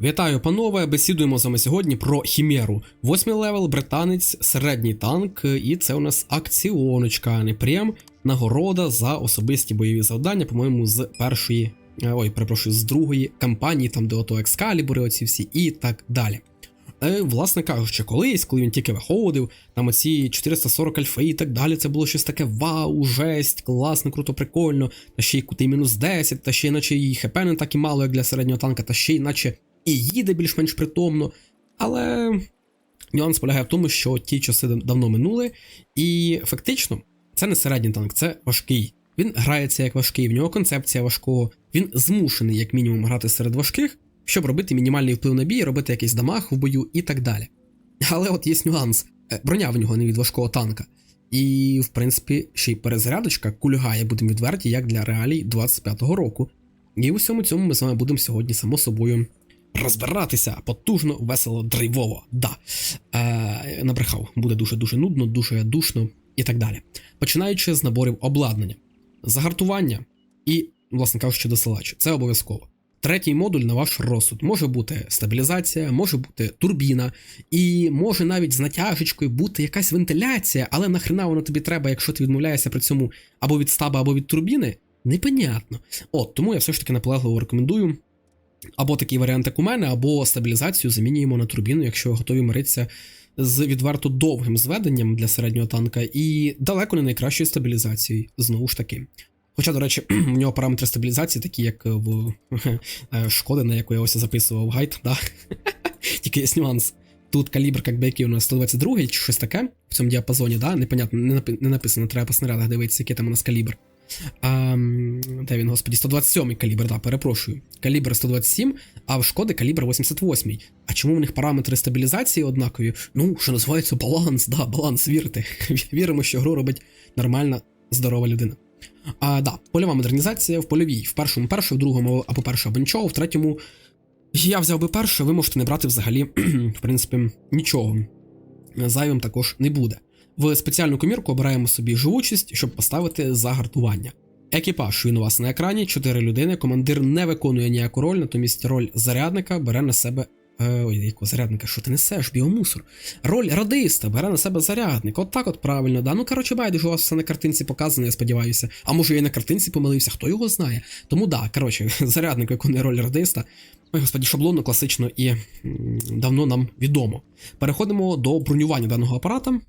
Вітаю, панове! Бесідуємо з вами сьогодні про Хімеру. Восьмий левел, британець, середній танк, і це у нас акціоночка, не прем, нагорода за особисті бойові завдання, по-моєму, з першої, е, ой, перепрошую, з другої кампанії, там де ото екскалібури, оці всі, і так далі. Е, власне кажучи, колись, коли він тільки виходив, там оці 440 альфи і так далі, це було щось таке вау, жесть, класно, круто, прикольно, та ще й кути мінус 10, та ще й наче і хп не так і мало, як для середнього танка, та ще й наче і їде більш-менш притомно. Але нюанс полягає в тому, що ті часи давно минули, і фактично це не середній танк, це важкий. Він грається як важкий, в нього концепція важкого. Він змушений, як мінімум, грати серед важких, щоб робити мінімальний вплив на бій, робити якийсь дамаг в бою і так далі. Але от є нюанс: Е, броня в нього не від важкого танка. І, в принципі, ще й перезарядочка кульгає, будемо відверті, як для реалій 25-го року. І у всьому цьому ми з вами будемо сьогодні, само собою, розбиратися потужно, весело, драйвово. Да. Е, набрехав, буде дуже-дуже нудно, дуже душно і так далі. Починаючи з наборів обладнання, загартування і, власне кажучи, досилач. Це обов'язково. Третій модуль на ваш розсуд може бути стабілізація, може бути турбіна, і може навіть з натяжечкою бути якась вентиляція, але нахрена воно тобі треба, якщо ти відмовляєшся при цьому або від стаба, або від турбіни, непонятно. От тому я все ж таки наполегливо рекомендую або такий варіант, як у мене, або стабілізацію замінюємо на турбіну, якщо готові миритися з відверто довгим зведенням для середнього танка, і далеко не найкращою стабілізацією, знову ж таки. Хоча, до речі, у нього параметри стабілізації, такі як в е, шкоди, на яку я ось записував гайд, да? тільки є нюанс. Тут калібр, як у нас 122 чи щось таке в цьому діапазоні, да? непонятно, не написано, треба по снарядах дивитися, який там у нас калібр. А, де він, господі, 127 калібр, да, перепрошую. Калібр 127, а в шкоди калібр 88. А чому в них параметри стабілізації однакові? Ну, що називається баланс, да, баланс, вірте. Віримо, що гру робить нормальна, здорова людина. А, да, польова модернізація в польовій. В першому перше, в другому або перше, або нічого, в третьому. Я взяв би перше, ви можете не брати взагалі, в принципі, нічого. Зайвим також не буде. В спеціальну комірку обираємо собі живучість, щоб поставити загартування. Екіпаж він у вас на екрані, 4 людини. Командир не виконує ніяку роль, натомість роль зарядника бере на себе. Е, ой, якого зарядника, що ти несеш, біомусор. Роль радиста бере на себе зарядник. От так от правильно, да. Ну коротше, байдуже, у вас все на картинці показано, я сподіваюся. А може я і на картинці помилився, хто його знає. Тому да, коротше, зарядник виконує роль радиста. Ой, господі, шаблонно, класично і давно нам відомо. Переходимо до бронювання даного апарата.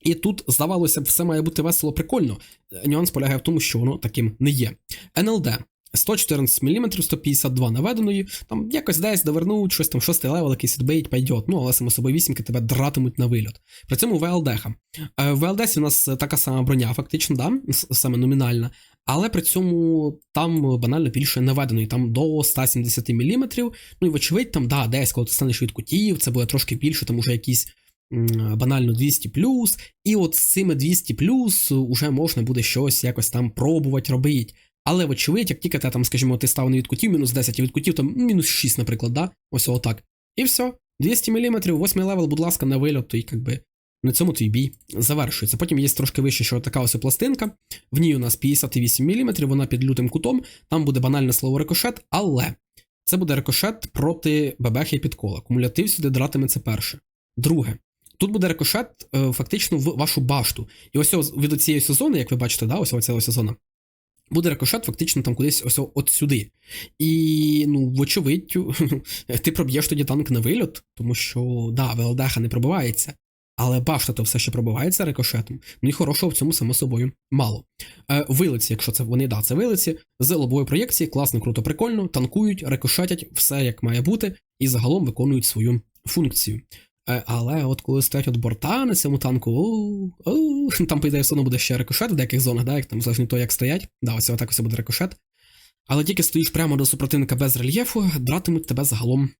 І тут, здавалося б, все має бути весело прикольно. Е, Нюанс полягає в тому, що воно таким не є. НЛД 114 мм, 152 наведеної, там якось десь довернуть, щось там шостий левел, якийсь відбиють, пойдет. Ну, але само собою вісімки тебе дратимуть на вильот. При цьому ВЛД. В ВЛД у нас така сама броня, фактично, да? саме номінальна. Але при цьому там банально більше наведеної, там до 170 мм. Ну і вочевидь, там, да, десь, коли ти станеш від кутів, це буде трошки більше, там уже якісь банально 200 і от з цими 200 плюс уже можна буде щось якось там пробувати робити. Але вочевидь, як тільки ти там, скажімо, ти став не від кутів мінус 10, а від кутів там мінус 6, наприклад, да? Ось отак. І все. 200 мм, 8 левел, будь ласка, на вильот, то і якби на цьому твій бій завершується. Потім є трошки вище, що така ось пластинка. В ній у нас 58 мм, вона під лютим кутом, там буде банальне слово рикошет, але це буде рикошет проти бебехи і підкола. Кумулятив сюди дратиме це перше. Друге. Тут буде рикошет е, фактично в вашу башту. І ось від цієї сезони, як ви бачите, да, ось ось сезона, буде рикошет фактично там кудись ось от сюди. І, ну, вочевидь, ти проб'єш тоді танк на вильот, тому що, да, ВЛДХ не пробивається, але башта то все ще пробивається рикошетом. Ну і хорошого в цьому, само собою, мало. Е, вилиці, якщо це вони, да, це вилиці, з лобової проєкції, класно, круто, прикольно, танкують, рикошетять, все як має бути, і загалом виконують свою функцію. Е, Але от коли стоять от борта на цьому танку, там, по ідеї, все одно буде ще рикошет в деяких зонах, да, як там залежно того, як стоять. Да, ось отак ось буде рикошет. Але тільки стоїш прямо до супротивника без рельєфу, дратимуть тебе загалом,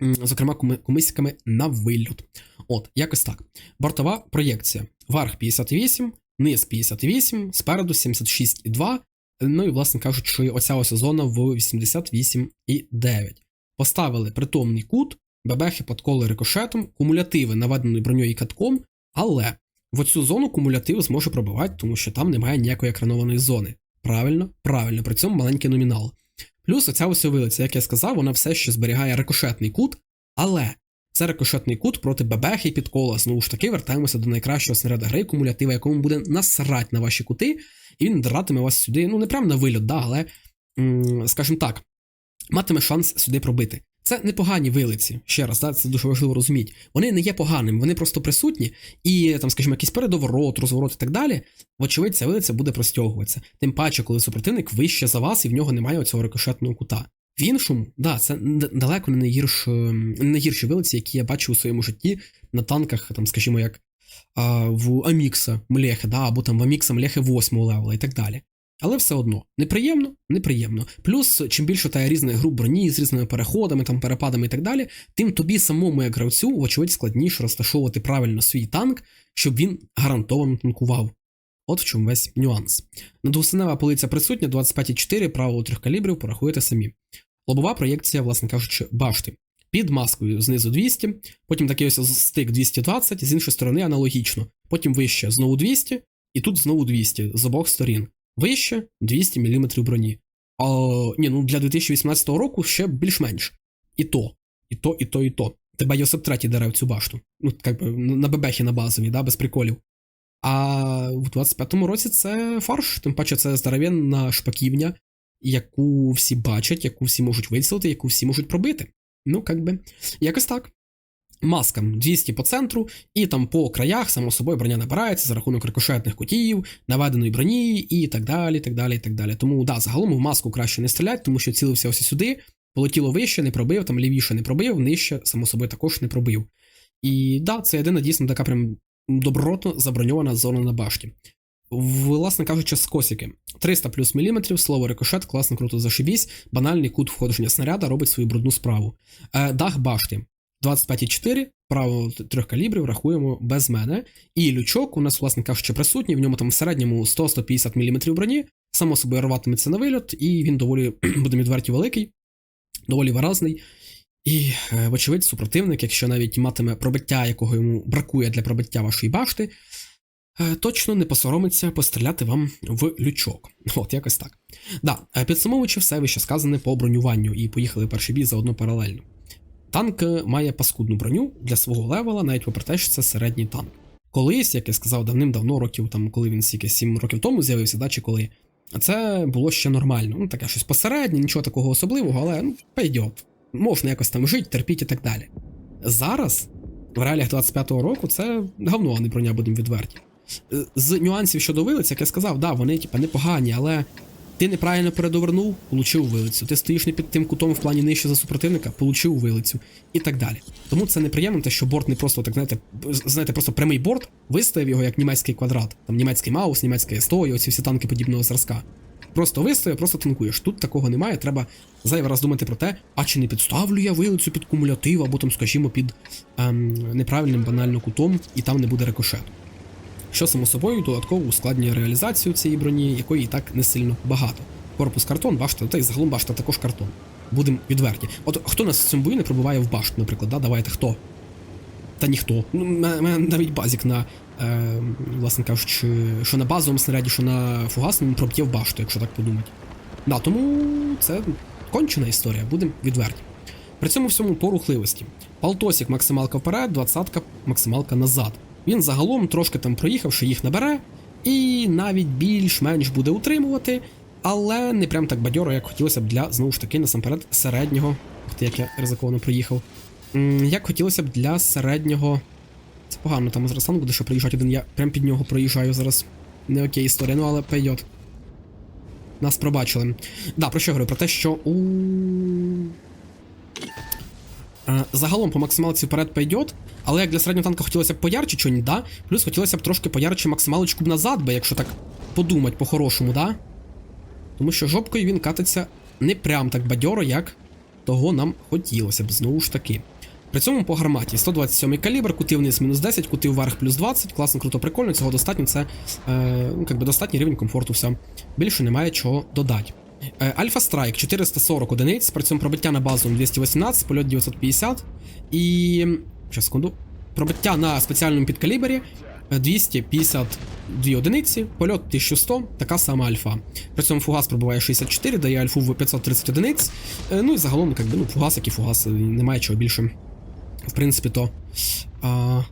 зокрема, кумисиками на вильот. От, якось так. Бортова проєкція. Верх 58, низ 58, спереду 76,2. Ну і, власне кажучи, оця ось зона в 88,9. Поставили притомний кут, бебехи подколи рикошетом, кумулятиви наведені броньою і катком, але в оцю зону кумулятив зможе пробивати, тому що там немає ніякої екранованої зони. Правильно, правильно, при цьому маленький номінал. Плюс оця ось вилиця, як я сказав, вона все ще зберігає рикошетний кут, але це рикошетний кут проти бебехи під кола. Знову ж таки, вертаємося до найкращого снаряда гри кумулятива, якому буде насрать на ваші кути, і він дратиме вас сюди, ну не прямо на вильот, да, але, скажімо так, матиме шанс сюди пробити. Це непогані вилиці. Ще раз, да, це дуже важливо розуміти. Вони не є поганими, вони просто присутні, і там, скажімо, якийсь передоворот, розворот і так далі. Вочевидь, ця вилиця буде простягуватися. Тим паче, коли супротивник вище за вас, і в нього немає оцього рикошетного кута. В іншому, да, це далеко не найгірш, ем, найгірші вилиці, які я бачив у своєму житті на танках, там, скажімо, як а, в Амікса Млехи, да, або там в Амікса Млехи 8 левела і так далі. Але все одно неприємно, неприємно. Плюс, чим більше та різних груп броні з різними переходами, там перепадами і так далі, тим тобі самому, як гравцю, вочевидь, складніше розташовувати правильно свій танк, щоб він гарантовано танкував. От в чому весь нюанс. Надвусинева полиця присутня, 25,4, правило трьох калібрів, порахуєте самі. Лобова проєкція, власне кажучи, башти. Під маскою знизу 200, потім такий ось стик 220, з іншої сторони аналогічно. Потім вище знову 200, і тут знову 200 з обох сторін. Вище 200 мм броні. А, ні, ну для 2018 року ще більш-менш. І то, і то, і то, і то. Тебе Йосип третій дере цю башту. Ну, як би на бебехі на базовій, да, без приколів. А в 25-му році це фарш, тим паче це здоровенна шпаківня, яку всі бачать, яку всі можуть вицілити, яку всі можуть пробити. Ну, як би, якось так. Маска 200 по центру, і там по краях, само собою, броня набирається за рахунок рикошетних кутів, наведеної броні і так далі. так далі, так далі. Тому да, загалом в маску краще не стріляти, тому що цілився ось сюди, полетіло вище, не пробив, там лівіше не пробив, нижче, само собою, також не пробив. І да, це єдина дійсно така прям добротно заброньована зона на башті. Власне кажучи, скосики. 300 плюс міліметрів, слово рикошет, класно, круто зашибісь, банальний кут входження снаряда робить свою брудну справу. Е, дах башти. 25,4, право трьох калібрів рахуємо без мене. І лючок у нас, власне кажучи, присутній, в ньому там в середньому 100-150 мм броні, само собою рватиметься на вильот, і він доволі, будемо відверті, великий, доволі виразний. І, е, вочевидь, супротивник, якщо навіть матиме пробиття, якого йому бракує для пробиття вашої башти, е, точно не посоромиться постріляти вам в лючок. От, якось так. Да, е, підсумовуючи все вище сказане по бронюванню, і поїхали перший бій заодно паралельно. Танк має паскудну броню для свого левела, навіть попри те, що це середній танк. Колись, як я сказав, давним-давно років, там, коли він стільки 7 років тому з'явився, да, чи коли. Це було ще нормально. Ну, таке щось посереднє, нічого такого особливого, але ну, пойдет. Можна якось там жити, терпіти і так далі. Зараз, в реаліях 25-го року, це говно, а не броня, будемо відверті. З нюансів щодо вилиць, як я сказав, да, вони типа непогані, але ти неправильно передовернув, получив вилицю. Ти стоїш не під тим кутом в плані нижче за супротивника, получив вилицю. І так далі. Тому це неприємно, те, що борт не просто так, знаєте, знаєте, просто прямий борт, виставив його як німецький квадрат, там німецький маус, німецька СТО і оці всі танки подібного зразка. Просто вистояв, просто танкуєш. Тут такого немає. Треба зайвий раз думати про те, а чи не підставлю я вилицю під кумулятив, або там, скажімо, під ем, неправильним банально кутом, і там не буде рикошету. Що само собою додатково ускладнює реалізацію цієї броні, якої і так не сильно багато. Корпус картон, башта, та й загалом башта також картон. Будемо відверті. От хто нас в цьому бою не пробуває в башту, наприклад, да? давайте хто? Та ніхто. Ну, мене навіть базік на, е, власне кажучи, що на базовому снаряді, що на фугасному проб'є в башту, якщо так подумати. Да, тому це кончена історія, будемо відверті. При цьому всьому по рухливості. Палтосік максималка вперед, двадцятка максималка назад. Він загалом, трошки там проїхавши, їх набере, і навіть більш-менш буде утримувати, але не прям так бадьоро, як хотілося б для, знову ж таки, насамперед, середнього. Ух як я ризиковано проїхав. Як хотілося б для середнього. Це погано, там зараз танк буде ще проїжджати один, я прям під нього проїжджаю зараз. Не окей історія, ну але пойдет. Нас пробачили. Да, про що я говорю? Про те, що у. Е, Загалом по максималці вперед пойдет, але як для середнього танка хотілося б поярче, чого ні, да? Плюс хотілося б трошки поярче максималочку б назад, би, якщо так подумать по-хорошому, да? Тому що жопкою він катиться не прям так бадьоро, як того нам хотілося б, знову ж таки. При цьому по гарматі 127 калібр, кути вниз мінус 10, кути вверх плюс 20, класно, круто, прикольно, цього достатньо, це е, ну, би достатній рівень комфорту, все. Більше немає чого додати. Е, Альфа Страйк 440 одиниць, при цьому пробиття на базовому 218, польот 950 і. Ще секунду. Пробиття на спеціальному підкалібері е, 252 одиниці, польот 1100, така сама альфа. При цьому фугас пробиває 64, дає альфу в 530 одиниць. Е, Ну і загалом, як би, ну, фугас, як і фугас, немає чого більше. В принципі, то. А...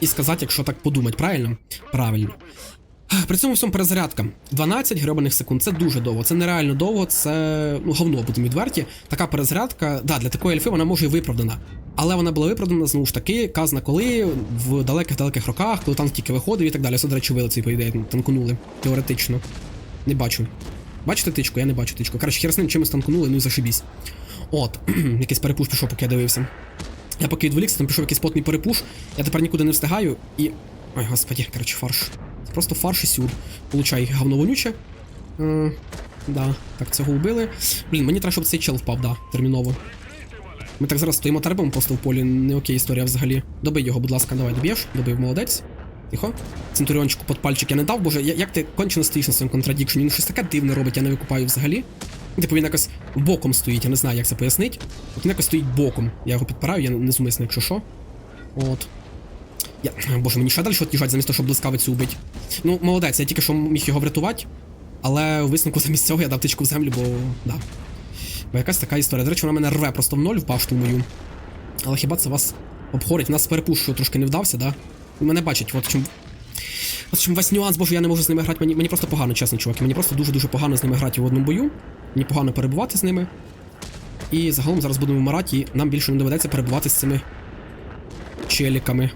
І сказати, якщо так подумати, правильно? Правильно. При цьому всьому перезарядка. 12 гребаних секунд. Це дуже довго. Це нереально довго, це ну, говно, будемо відверті. Така перезарядка, да, для такої альфи вона може і виправдана. Але вона була виправдана знову ж таки, казна коли в далеких-далеких роках, коли танк тільки виходив і так далі. Все, до речі, вилиці, по ідеї, танкунули. Теоретично. Не бачу. Бачите тичку? Я не бачу тичку. Коротше, хер з ним чимось танкунули, ну і зашибісь. От, якийсь перепуш пішов, поки я дивився. Я поки відволікся, там пішов якийсь потний перепуш, я тепер нікуди не встигаю і. Ой, господі, коротше, фарш. Просто фарш і сюр. Получай говно вонюче. Е, да, так, цього вбили. Блін, мені треба, щоб цей чел впав, да, терміново. Ми так зараз стоїмо тербом просто в полі, не окей історія взагалі. Добий його, будь ласка, давай, доб'єш, добив, молодець. Тихо. Центуріончику під пальчик я не дав, боже, як ти кончено стоїш на своєму контрадікшені? Він щось таке дивне робить, я не викупаю взагалі. Типу він якось боком стоїть, я не знаю, як це пояснить. От він якось стоїть боком. Я його підпираю, я не зумисно, якщо що. От. Я... Боже, мені ще далі від'їжджати, замість того, щоб блискавицю убити. Ну, молодець, я тільки що міг його врятувати. Але у висновку замість цього я дав тичку в землю, бо. да. Бо якась така історія. До речі, вона мене рве просто в ноль в башту мою. Але хіба це вас обходить? Нас перепуш, що трошки не вдався, да? Мене бачить, от чим. От чим весь нюанс, боже, я не можу з ними грати. Мені, мені просто погано, чесно, чуваки. Мені просто дуже-дуже погано з ними грати в одному бою. Мені погано перебувати з ними. І загалом зараз будемо вмирати, і нам більше не доведеться перебувати з цими челіками.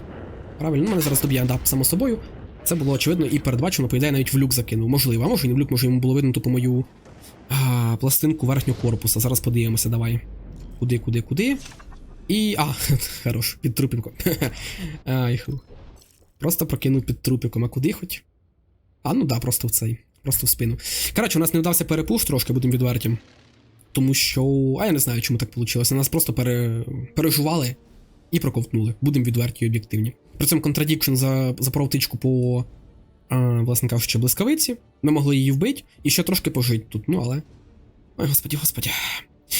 Правильно, мене зараз доб'є, да, само собою. Це було очевидно і передбачено, по ідеї, навіть в люк закинув. Можливо, а може і не в люк, може йому було видно тупо мою а, пластинку верхнього корпуса. Зараз подивимося, давай. Куди, куди, куди. І. А, хорош, під трупінком. Ай, ху. Просто прокинув під трупіком, а куди хоч? А, ну да, просто в цей. Просто в спину. Коротше, у нас не вдався перепуш трошки, будемо відверті. Тому що. А я не знаю, чому так вийшло. Нас просто пере... пережували і проковтнули. Будемо відверті і об'єктивні. При цьому контрадікшн за, за провтичку по, а, власне кажучи, блискавиці. Ми могли її вбити і ще трошки пожити тут, ну але. Ой, господі, господі.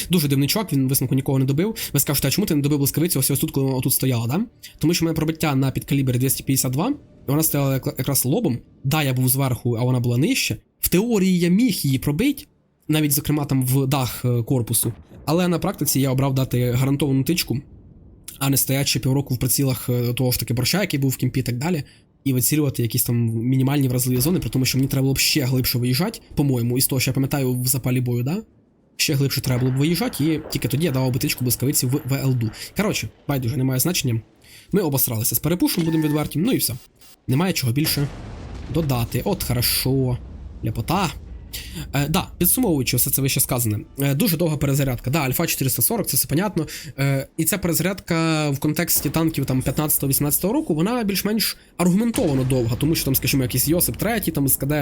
Дуже дивний чувак, він висновку нікого не добив. Ви скажете, а чому ти не добив блискавицю ось ось тут, коли вона тут стояла, да? Тому що в мене пробиття на підкалібрі 252, і вона стояла якраз лобом. Да, я був зверху, а вона була нижче. В теорії я міг її пробити, навіть, зокрема, там в дах е, корпусу. Але на практиці я обрав дати гарантовану тичку, а не стоять ще півроку в прицілах е, того ж таки борща, який був в кімпі і так далі, і вицілювати якісь там мінімальні вразливі зони, при тому, що мені треба було б ще глибше виїжджати, по-моєму, із того, що я пам'ятаю в запалі бою, да? Ще глибше треба було б виїжджати, і тільки тоді я давав би блискавиці в ВЛД. Коротше, байдуже, немає значення. Ми обосралися з перепушем, будемо відверті, ну і все. Немає чого більше додати. От хорошо. Ляпота. Е, да, підсумовуючи все це вище сказане. Е, дуже довга перезарядка. Да, Альфа 440, це все понятно. Е, і ця перезарядка в контексті танків там 15-18 року, вона більш-менш аргументовано довга, тому що там, скажімо, якийсь Йосип 3, там СКД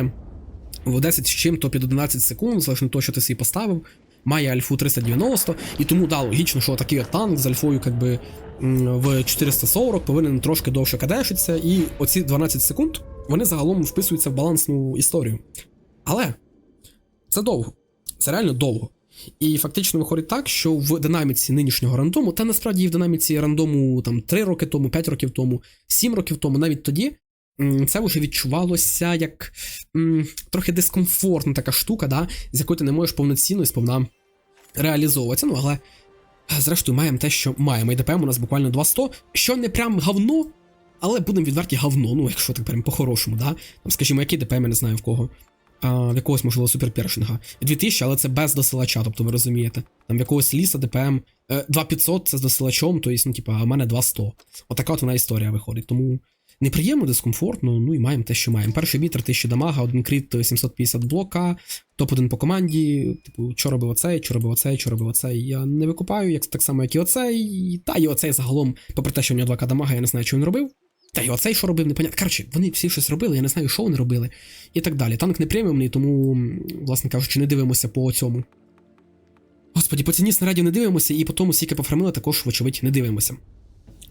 в 10 з чим, то під 11 секунд, залежно від того, що ти собі поставив. Має альфу 390, і тому да, логічно, що такий танк з альфою, якби м, в 440 повинен трошки довше кадешитися, і оці 12 секунд вони загалом вписуються в балансну історію. Але це довго. Це реально довго. І фактично виходить так, що в динаміці нинішнього рандому, та насправді і в динаміці рандому там 3 роки тому, 5 років тому, 7 років тому, навіть тоді, це вже відчувалося як м, трохи дискомфортна така штука, да, з якою ти не можеш повноцінно і сповна реалізовуватися. Ну, але зрештою маємо те, що маємо. І ДПМ у нас буквально 200, що не прям говно, але будемо відверті говно, ну якщо так прям по-хорошому, да. Там, скажімо, який ДПМ, я не знаю в кого. В якогось, можливо, суперпершинга. 2000, але це без досилача, тобто ви розумієте. Там в якогось ліса ДПМ е, 2500 це з досилачом, то є, ну, типа, а мене 2100. Отака от вона історія виходить. Тому неприємно, дискомфортно, ну і маємо те, що маємо. Перший вітер 1000 дамага, один кріт 750 блока, топ-1 по команді. Типу, що робив оцей, що робив оцей, що робив оцей. Я не викупаю, як так само, як і оцей. Та і оцей загалом, попри те, що в нього 2К дамага, я не знаю, що він робив. Та й оцей, що робив, непонятно. Коротше, вони всі щось робили, я не знаю, що вони робили. І так далі. Танк не преміумний, тому, власне кажучи, не дивимося по цьому. Господі, по ціні снарядів не дивимося, і по тому, скільки пофармили, також, вочевидь, не дивимося.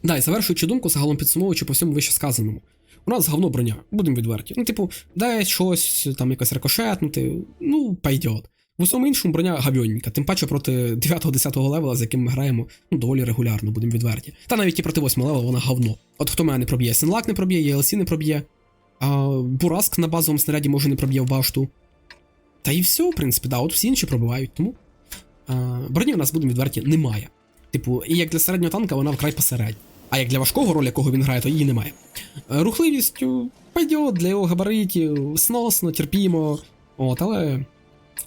Да, і завершуючи думку, загалом підсумовуючи по всьому вище сказаному. У нас говно броня, будемо відверті. Ну, типу, десь щось, там якось рикошетнути, ну, пойдет. В усьому іншому броня гавьоненька, тим паче проти 9-10 левела, з яким ми граємо ну, доволі регулярно, будемо відверті. Та навіть і проти 8 левела вона говно. От хто мене не проб'є, Сінлак не проб'є, ELC не проб'є, а Бураск на базовому снаряді може не проб'є в башту. Та і все, в принципі, да, от всі інші пробивають, тому а, броні в нас, будемо відверті, немає. Типу, і як для середнього танка вона вкрай посередня. А як для важкого роль, якого він грає, то її немає. Е, Рухливість е, для його габаритів, сносно, терпімо. От, але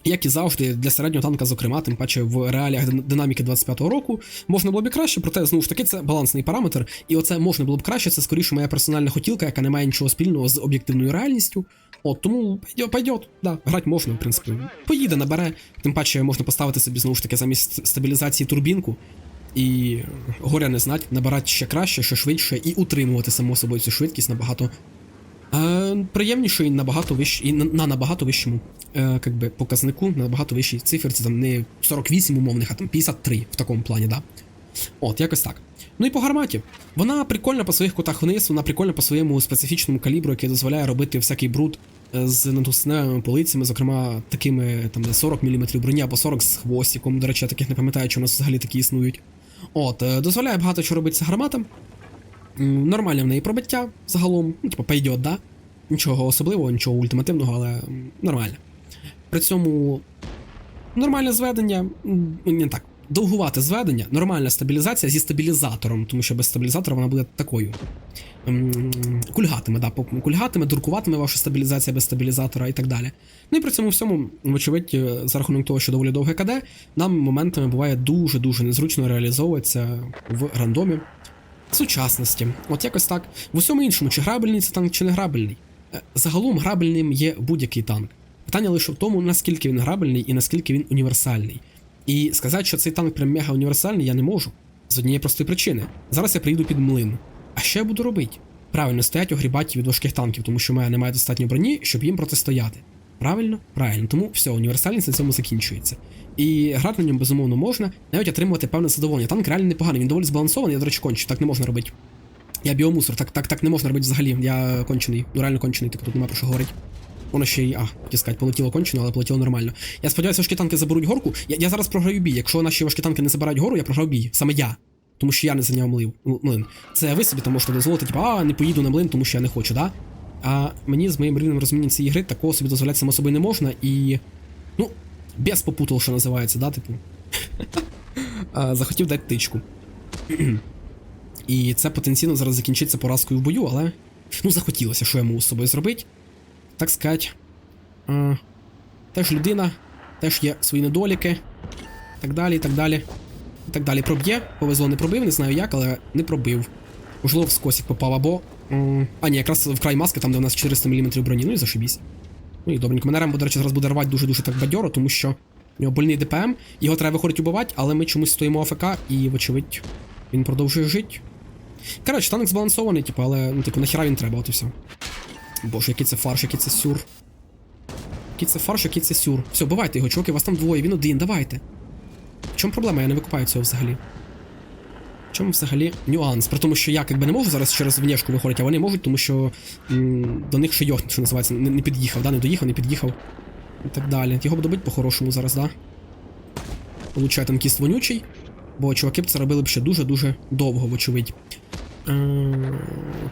як і завжди, для середнього танка, зокрема, тим паче в реаліях динаміки 25-го року, можна було б краще, проте знову ж таки це балансний параметр, і оце можна було б краще, це скоріше моя персональна хотілка, яка не має нічого спільного з об'єктивною реальністю. От тому пойдет, да, грати можна, в принципі. Поїде, набере. Тим паче можна поставити собі знову ж таки замість стабілізації турбінку. І горя не знать, набирати ще краще, ще швидше, і утримувати само собою цю швидкість набагато приємніше і набагато вищ, і на, на набагато вищому е, как би, показнику, на набагато вищій циферці, там не 48 умовних, а там 53 в такому плані, да. От, якось так. Ну і по гарматі. Вона прикольна по своїх кутах вниз, вона прикольна по своєму специфічному калібру, який дозволяє робити всякий бруд е, з надусневими полицями, зокрема такими там 40 мм броні або 40 з хвостиком. До речі, я таких не пам'ятаю, чи у нас взагалі такі існують. От, е, дозволяє багато чого робити з гарматом. Нормальне в неї пробиття загалом, ну, типу, пойдет, да? Нічого особливого, нічого ультимативного, але нормально. При цьому нормальне зведення, не так, довгувате зведення, нормальна стабілізація зі стабілізатором, тому що без стабілізатора вона буде такою. Кульгатиме, да, кульгатиме, дуркуватиме ваша стабілізація без стабілізатора і так далі. Ну і при цьому всьому, вочевидь, е, за рахунок того, що доволі довге КД, нам моментами буває дуже-дуже незручно реалізовуватися в рандомі сучасності. От якось так. В усьому іншому, чи грабельний це танк, чи не грабельний. Е, Загалом грабельним є будь-який танк. Питання лише в тому, наскільки він грабельний і наскільки він універсальний. І сказати, що цей танк прям мега універсальний, я не можу. З однієї простої причини. Зараз я приїду під млин. А що я буду робити? Правильно, стоять огрібаті від важких танків, тому що в мене немає достатньо броні, щоб їм протистояти. Правильно? Правильно. Тому все, універсальність на цьому закінчується. І грати на ньому безумовно можна, навіть отримувати певне задоволення. Танк реально непоганий, він доволі збалансований, я, до речі, кончу, так не можна робити. Я біомусор, так, так, так не можна робити взагалі. Я кончений, ну реально кончений, типу тут нема про що говорити. Воно ще й. А, хотів сказати, полетіло кончено, але полетіло нормально. Я сподіваюся, важкі танки заберуть горку. Я, я зараз програю бій. Якщо наші важкі танки не забирають гору, я програю бій. Саме я. Тому що я не зайняв млин. Це ви собі там можете дозволити, типу, а не поїду на млин, тому що я не хочу, да? А мені з моїм рівнем розуміння цієї гри такого собі дозволяти само собою не можна і. Ну, без попутал, що називається, да, типу. Захотів дати тичку. І це потенційно зараз закінчиться поразкою в бою, але. Ну, захотілося, що я можу з собою зробити. Так сказати. Теж людина, теж є свої недоліки. Так далі, і так далі. І так далі. Проб'є. Повезло, не пробив, не знаю як, але не пробив. Можливо, в скосик попав або. А, ні, якраз в край маски, там, де у нас 400 мм броні, ну і зашибісь. Ну і добренько. Мене Рембо, до речі, зараз буде рвати дуже-дуже так бадьоро, тому що у нього больний ДПМ, його треба виходить убивати, але ми чомусь стоїмо АФК і, вочевидь, він продовжує жити. Коротше, танк збалансований, типу, але ну, типу, нахіра він треба, от і все. Боже, який це фарш, який це сюр. Який це фарш, який це сюр. Все, бувайте його, чуваки, вас там двоє, він один, давайте. В чому проблема? Я не викупаю цього взагалі. Чому взагалі нюанс? При тому, що я якби не можу зараз через внешку виходити, а вони можуть, тому що м, до них ще йох, що називається, не, не під'їхав, да? не доїхав, не під'їхав. І так далі. Його б добить по-хорошому зараз, да? Получає танкіст вонючий, бо чуваки б це робили б ще дуже-дуже довго, вочевидь. Е,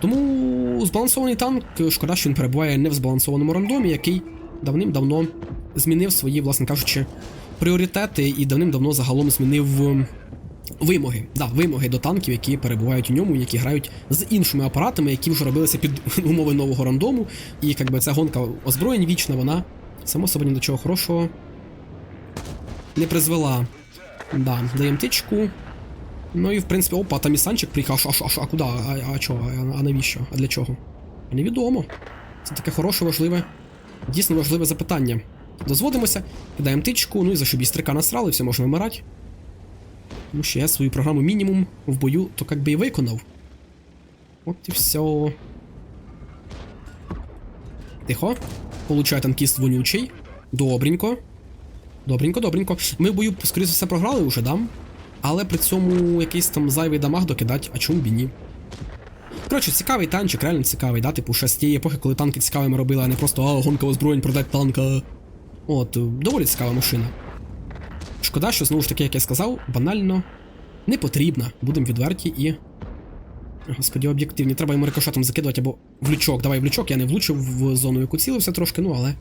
Тому збалансований танк, шкода, що він перебуває не в збалансованому рандомі, який давним-давно змінив свої, власне кажучи, пріоритети і давним-давно загалом змінив вимоги. Да, вимоги до танків, які перебувають у ньому, які грають з іншими апаратами, які вже робилися під умови нового рандому. І якби ця гонка озброєнь вічна, вона само собі ні до чого хорошого не призвела. Да, даємо тичку. Ну і в принципі, опа, там і Санчик приїхав, а, а, а, а куди? А, а чого? А, а навіщо? А для чого? Невідомо. Це таке хороше, важливе, дійсно важливе запитання. Дозводимося, кидаємо тичку, ну і за що стрика насрали, все можна вмирати. Тому що я свою програму мінімум в бою, то як би і виконав. От і все. Тихо. Получає танкіст вонючий. Добренько. Добренько, добренько. Ми в бою, скоріше все, програли вже, да? Але при цьому якийсь там зайвий дамаг докидати, а чому б і ні? Коротше, цікавий танчик, реально цікавий, да? Типу, ще з тієї епохи, коли танки цікавими робили, а не просто а, гонка озброєнь, продать танка. От, доволі цікава машина. Шкода, що знову ж таки, як я сказав, банально не потрібна. Будемо відверті і. Господі, об'єктивні, треба йому рикошетом закидувати або в лючок. Давай в лючок, я не влучив в зону, яку цілився трошки, ну але.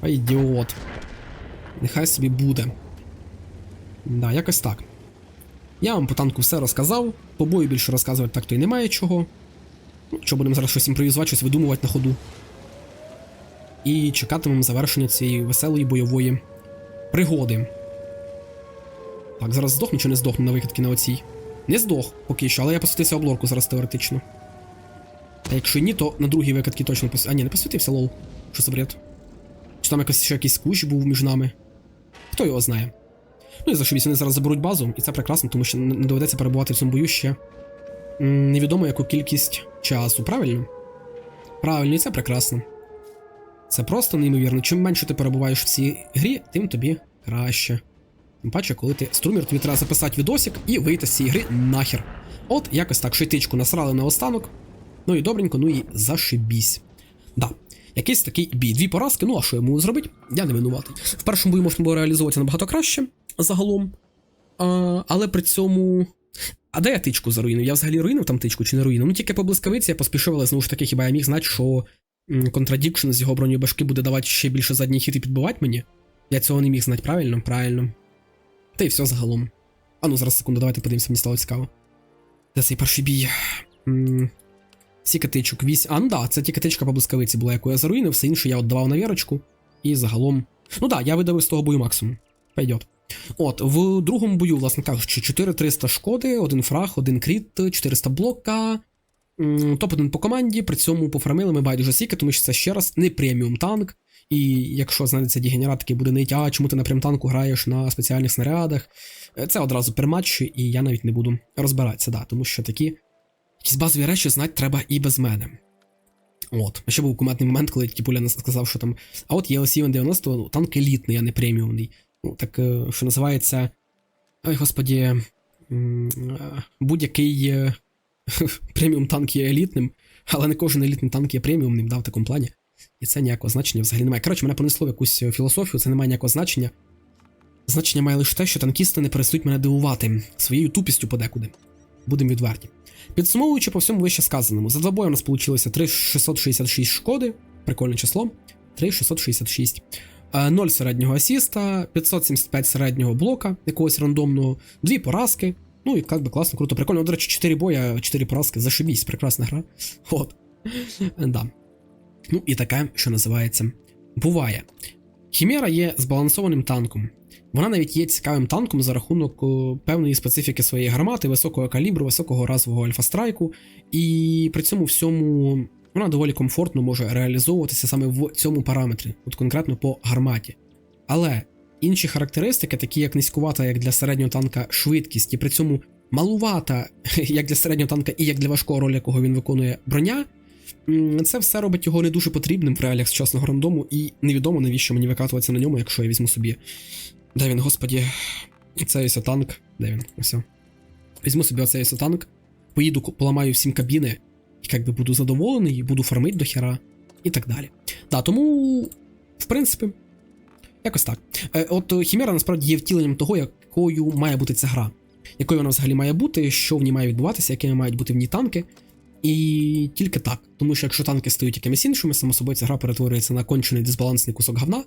А. Нехай собі буде. Да, якось так. Я вам по танку все розказав. По бою більше розказувати так то й немає чого. Ну, що будемо зараз щось імпровізувати, щось видумувати на ходу. І чекатимемо завершення цієї веселої бойової пригоди. Так, зараз здохну чи не здохну на викидки на оцій. Не здох поки що, але я посвітився облорку зараз теоретично. А якщо ні, то на другій викидці точно пос... А ні, не посвітився, лол. Що за бред? Чи там якось ще якийсь кущ був між нами? Хто його знає? Ну і зашибісь, вони зараз заберуть базу, і це прекрасно, тому що не доведеться перебувати в цьому бою ще невідомо яку кількість часу, правильно? Правильно, і це прекрасно. Це просто неймовірно. Чим менше ти перебуваєш в цій грі, тим тобі краще. Тим паче, коли ти струмер, тобі треба записати відосик і вийти з цієї гри нахер. От якось так шитичку насрали на останок. Ну і добренько, ну і зашибісь. Да. Якийсь такий бій. Дві поразки, ну а що йому зробити? Я не винуватий. В першому бою можна було реалізувати набагато краще загалом. А, але при цьому. А де я тичку заруїнив? Я взагалі руїнив там тичку чи не руїнив? Ну тільки по блискавиці я поспішив, але знову ж таки, хіба я міг знати, що контрадікшн з його броньої башки буде давати ще більше задній хід і підбивати мені? Я цього не міг знати, правильно? Правильно. Та й все загалом. А ну зараз секунду, давайте подивимося, мені стало цікаво. Де цей перший бій? М, Скільки тичок? Вісь. А, ну да, це тільки тичка по блискавиці була, яку я заруїнив, все інше я віддавав на вірочку. І загалом. Ну да, я видавив з того бою максимум. Пойдет. От, в другому бою, власне кажучи, 4300 шкоди, один фраг, один кріт, 400 блока. Топ-1 по команді, при цьому пофармили ми байдуже сіки, тому що це ще раз не преміум танк. І якщо знайдеться дегенерат, такий буде нить, а чому ти на прем-танку граєш на спеціальних снарядах, е, це одразу перматч, і я навіть не буду розбиратися, да, тому що такі якісь базові речі знати треба і без мене. От, ще був кумедний момент, коли Тіпуля сказав, що там. А от є Сівен 90, ну, танк елітний, а не преміумний. Ну, так, е, що називається. Ой, господі, е, будь-який преміум танк є елітним, але не кожен елітний танк є преміумним, да, в такому плані. І це ніякого значення взагалі немає. Коротше, мене понесло в якусь філософію, це не має ніякого значення. Значення має лише те, що танкісти не перестають мене дивувати своєю тупістю подекуди. Будемо відверті. Підсумовуючи по всьому вище сказаному, за два бої у нас вийшло 3666 шкоди, прикольне число. 3666. 0 середнього асіста, 575 середнього блока, якогось рандомного, дві поразки. Ну і як би класно, круто, прикольно. До речі, 4 боя, 4 поразки, зашибісь, прекрасна гра. От. Да. Ну і таке, що називається, буває. Хімера є збалансованим танком. Вона навіть є цікавим танком за рахунок певної специфіки своєї гармати, високого калібру, високого разового альфа-страйку, і при цьому всьому вона доволі комфортно може реалізовуватися саме в цьому параметрі, от конкретно по гарматі. Але інші характеристики, такі як низькувата, як для середнього танка швидкість, і при цьому малувата, як для середнього танка і як для важкого роль, якого він виконує броня, це все робить його не дуже потрібним в реаліях сучасного рандому, і невідомо навіщо мені викатуватися на ньому, якщо я візьму собі. Де він, господі, цей ось танк. Де він? Ось. Візьму собі оцей ось танк, поїду, поламаю всім кабіни, і як би буду задоволений, буду фармити до хера, і так далі. Да, тому, в принципі, якось так. Е, От Хімера насправді є втіленням того, якою має бути ця гра, якою вона взагалі має бути, що в ній має відбуватися, якими мають бути в ній танки. І тільки так. Тому що якщо танки стають якимись іншими, само собою ця гра перетворюється на кончений дисбалансний кусок говна,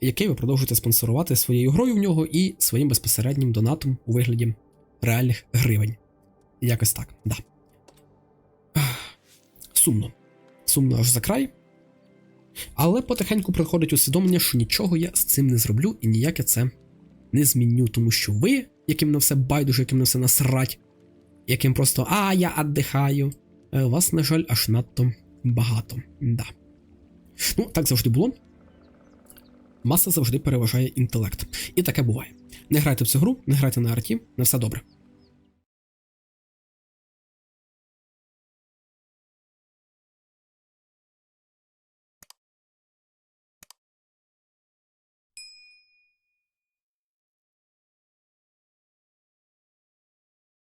який ви продовжуєте спонсорувати своєю грою в нього і своїм безпосереднім донатом у вигляді реальних гривень. Якось так, да. Сумно. Сумно аж за край. Але потихеньку приходить усвідомлення, що нічого я з цим не зроблю і ніяк я це не зміню, тому що ви, яким на все байдуже, яким на все насрать, яким просто а, я віддихаю, вас, на жаль, аж надто багато. Да. Ну, так завжди було. Маса завжди переважає інтелект. І таке буває. Не грайте в цю гру, не грайте на арті, на все добре.